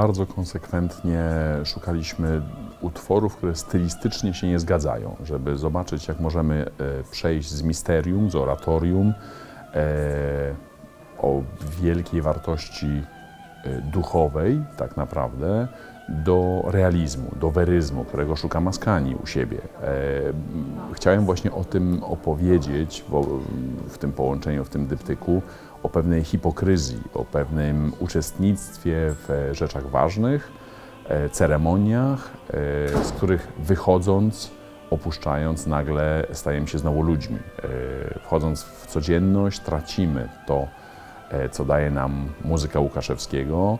bardzo konsekwentnie szukaliśmy utworów, które stylistycznie się nie zgadzają, żeby zobaczyć, jak możemy e, przejść z misterium, z oratorium e, o wielkiej wartości e, duchowej, tak naprawdę, do realizmu, do weryzmu, którego szuka Maskani u siebie. E, Chciałem właśnie o tym opowiedzieć w, tym połączeniu, w tym dyptyku, o pewnej hipokryzji, o pewnym uczestnictwie w rzeczach ważnych, e, ceremoniach, e, z których wychodząc, opuszczając, nagle stajemy się znowu ludźmi. Wchodząc w codzienność, tracimy to, co daje nam muzyka Łukaszewskiego,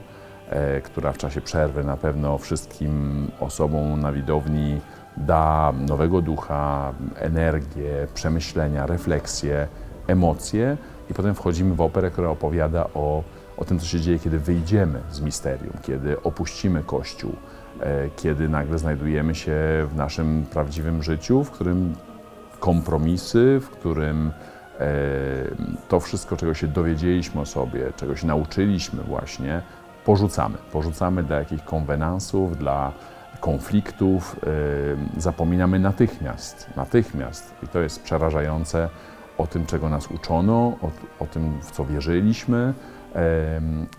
która w czasie przerwy na pewno wszystkim osobom na widowni da nowego ducha, energię, przemyślenia, refleksję, emocje. I potem wchodzimy w operę, która opowiada o, o tym, co się dzieje, kiedy wyjdziemy z misterium, kiedy opuścimy Kościół, e, kiedy nagle znajdujemy się w naszym prawdziwym życiu, w którym kompromisy, w którym e, to wszystko, czego się dowiedzieliśmy o sobie, czego się nauczyliśmy właśnie, porzucamy. Porzucamy dla jakichś konwenansów, dla konfliktów, e, zapominamy natychmiast, natychmiast. I to jest przerażające o tym, czego nas uczono, o, o tym, w co wierzyliśmy.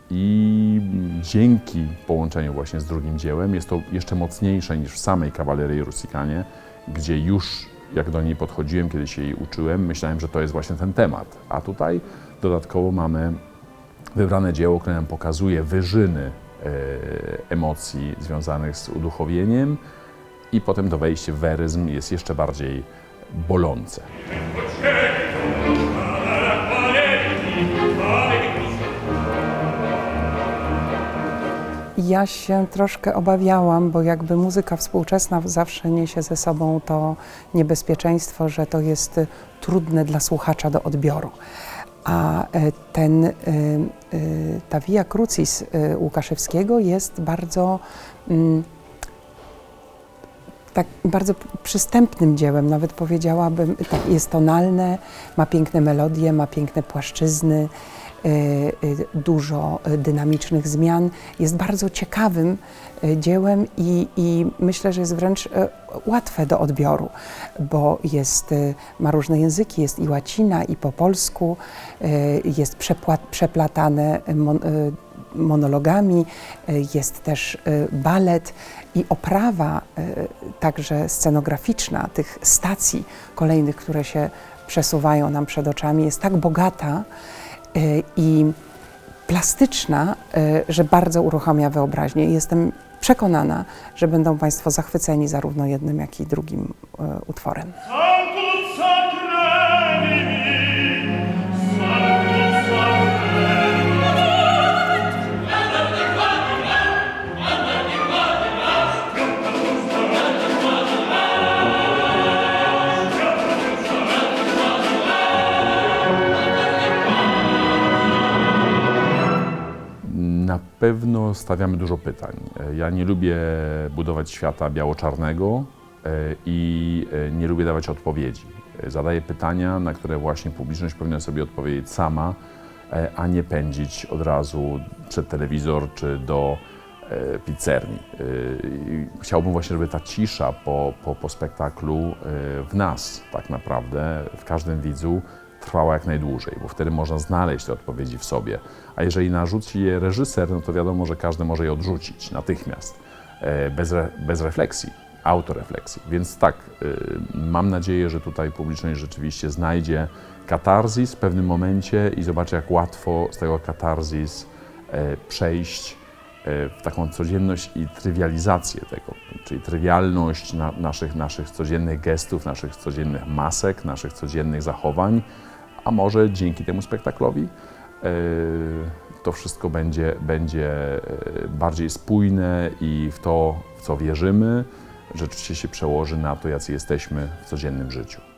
I dzięki połączeniu właśnie z drugim dziełem jest to jeszcze mocniejsze niż w samej kawalerii Rusykanie, gdzie już jak do niej podchodziłem, kiedy się jej uczyłem, myślałem, że to jest właśnie ten temat. A tutaj dodatkowo mamy wybrane dzieło, które nam pokazuje wyżyny e, emocji związanych z uduchowieniem i potem to wejście w weryzm jest jeszcze bardziej bolące. Ja się troszkę obawiałam, bo jakby muzyka współczesna zawsze niesie ze sobą to niebezpieczeństwo, że to jest trudne dla słuchacza do odbioru. A e, ten, y, y, ta Via Crucis Łukaszewskiego jest bardzo mm, tak bardzo przystępnym dziełem, nawet powiedziałabym, tak, jest tonalne, ma piękne melodie, ma piękne płaszczyzny, dużo y, dynamicznych zmian. Jest bardzo ciekawym y, dziełem i, i myślę, że jest wręcz y, łatwe do odbioru, bo jest, y, ma różne języki, jest i łacina, i po polsku, y, jest przeplatane y, mon, y, monologami, y, jest też y, balet i oprawa y, także scenograficzna tych stacji kolejnych, które się przesuwają nam przed oczami jest tak bogata y, i plastyczna, y, że bardzo uruchamia wyobraźnię. Jestem przekonana, że będą Państwo zachwyceni zarówno jednym, jak i drugim y, utworem. Na pewno stawiamy dużo pytań. E, Ja nie lubię budować świata biało-czarnego e, i e, nie lubię dawać odpowiedzi. Zadaję pytania, na które właśnie publiczność powinna sobie odpowiedzieć sama, a nie pędzić od razu przed telewizor czy do pizzerni. Chciałbym właśnie, żeby ta cisza po, po, po spektaklu w nas tak naprawdę, w każdym widzu trwała jak najdłużej, bo wtedy można znaleźć te odpowiedzi w sobie. A jeżeli narzuci je reżyser, no to wiadomo, że każdy może je odrzucić natychmiast, e, bez, re, bez refleksji, autorefleksji. Więc tak, y, mam nadzieję, że tutaj publiczność rzeczywiście znajdzie katarzis w pewnym momencie i zobaczy, jak łatwo z tego katarzis e, przejść e, w taką codzienność i trywializację tego, czyli trywialność na, naszych, naszych codziennych gestów, naszych codziennych masek, naszych codziennych zachowań, a może dzięki temu spektaklowi e, to wszystko będzie, będzie e, bardziej spójne i w to, w co wierzymy, rzeczywiście się przełoży na to, jacy jesteśmy w codziennym życiu.